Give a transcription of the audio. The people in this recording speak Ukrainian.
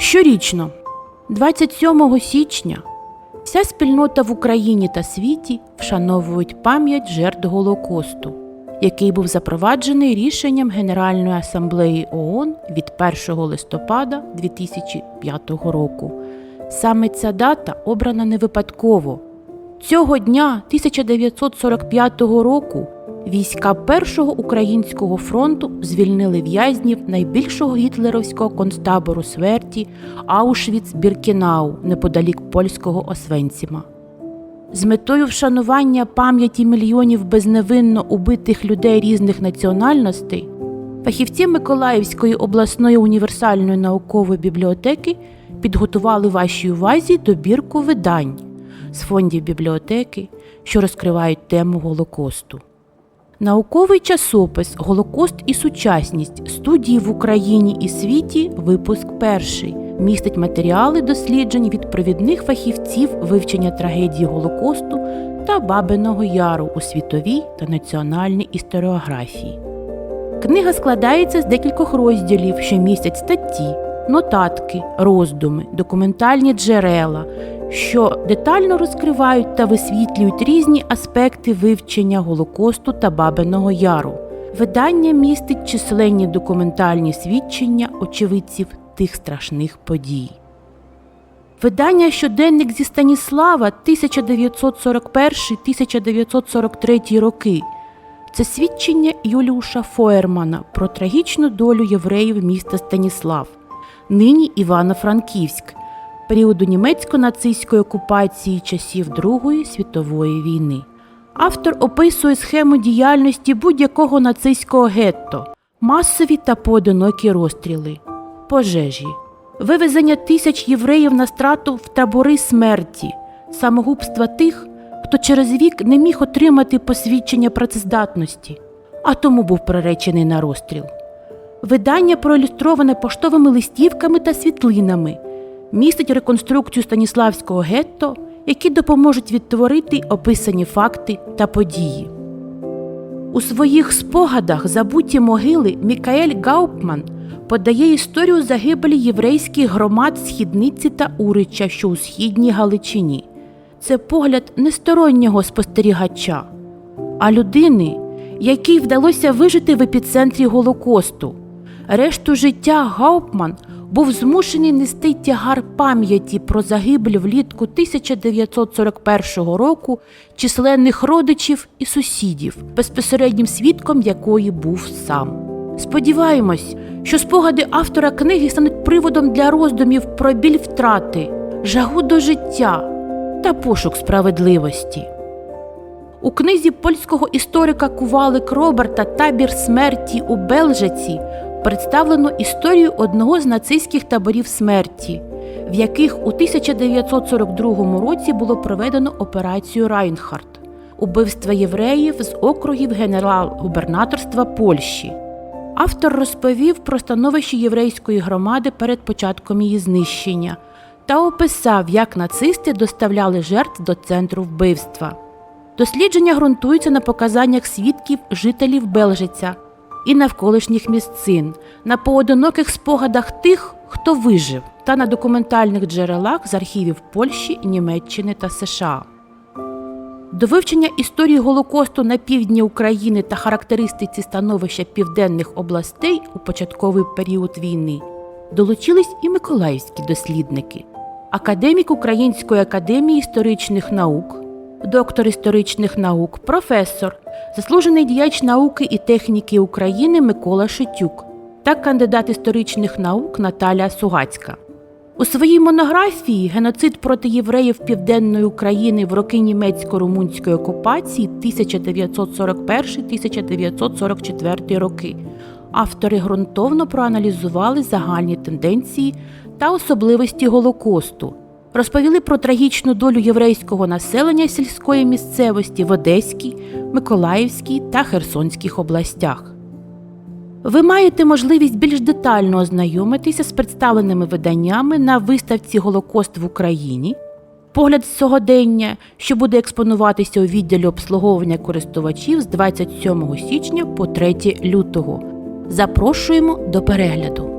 Щорічно, 27 січня, вся спільнота в Україні та світі вшановують пам'ять жертв Голокосту, який був запроваджений рішенням Генеральної асамблеї ООН від 1 листопада 2005 року. Саме ця дата обрана не випадково. Цього дня 1945 року війська Першого українського фронту звільнили в'язнів найбільшого гітлерівського концтабору смерті Аушвіц-Біркінау неподалік польського Освенціма. З метою вшанування пам'яті мільйонів безневинно убитих людей різних національностей фахівці Миколаївської обласної універсальної наукової бібліотеки підготували вашій увазі добірку видань з фондів бібліотеки, що розкривають тему Голокосту. Науковий часопис Голокост і сучасність студії в Україні і світі, випуск перший, містить матеріали досліджень від провідних фахівців вивчення трагедії Голокосту та Бабиного Яру у світовій та національній історіографії. Книга складається з декількох розділів, що містять статті, нотатки, роздуми, документальні джерела, що детально розкривають та висвітлюють різні аспекти вивчення Голокосту та Бабиного Яру. Видання містить численні документальні свідчення очевидців тих страшних подій. Видання Щоденник зі Станіслава 1941-1943 роки. Це свідчення Юліуша Фоєрмана про трагічну долю євреїв міста Станіслав, нині Івано-Франківськ, періоду німецько-нацистської окупації часів Другої світової війни. Автор описує схему діяльності будь-якого нацистського гетто, масові та поодинокі розстріли, пожежі, вивезення тисяч євреїв на страту в табори смерті, самогубства тих, хто через вік не міг отримати посвідчення працездатності, а тому був приречений на розстріл. Видання проілюстроване поштовими листівками та світлинами, містить реконструкцію Станіславського гетто, які допоможуть відтворити описані факти та події. У своїх спогадах забуті могили Мікаель Гаупман подає історію загибелі єврейських громад Східниці та Урича, що у східній Галичині. Це погляд не стороннього спостерігача, а людини, якій вдалося вижити в епіцентрі Голокосту. Решту життя Гаупман був змушений нести тягар пам'яті про загибель влітку 1941 року численних родичів і сусідів, безпосереднім свідком якої був сам. Сподіваємось, що спогади автора книги стануть приводом для роздумів про біль втрати, жагу до життя та пошук справедливості. У книзі польського історика Кувалик Роберта Табір смерті у Белжиці представлено історію одного з нацистських таборів смерті, в яких у 1942 році було проведено операцію Райнхард убивство євреїв з округів генерал-губернаторства Польщі. Автор розповів про становище єврейської громади перед початком її знищення та описав, як нацисти доставляли жертв до центру вбивства. Дослідження ґрунтуються на показаннях свідків жителів Белжиця і навколишніх місцин, на поодиноких спогадах тих, хто вижив, та на документальних джерелах з архівів Польщі, Німеччини та США. До вивчення історії Голокосту на півдні України та характеристиці становища південних областей у початковий період війни долучились і миколаївські дослідники, академік Української академії історичних наук, доктор історичних наук, професор, заслужений діяч науки і техніки України Микола Шитюк та кандидат історичних наук Наталя Сугацька. У своїй монографії Геноцид проти євреїв Південної України в роки німецько-румунської окупації 1941-1944 роки автори ґрунтовно проаналізували загальні тенденції та особливості Голокосту, розповіли про трагічну долю єврейського населення сільської місцевості в Одеській, Миколаївській та Херсонських областях. Ви маєте можливість більш детально ознайомитися з представленими виданнями на виставці Голокост в Україні, погляд з сьогодення, що буде експонуватися у відділі обслуговування користувачів з 27 січня по 3 лютого. Запрошуємо до перегляду.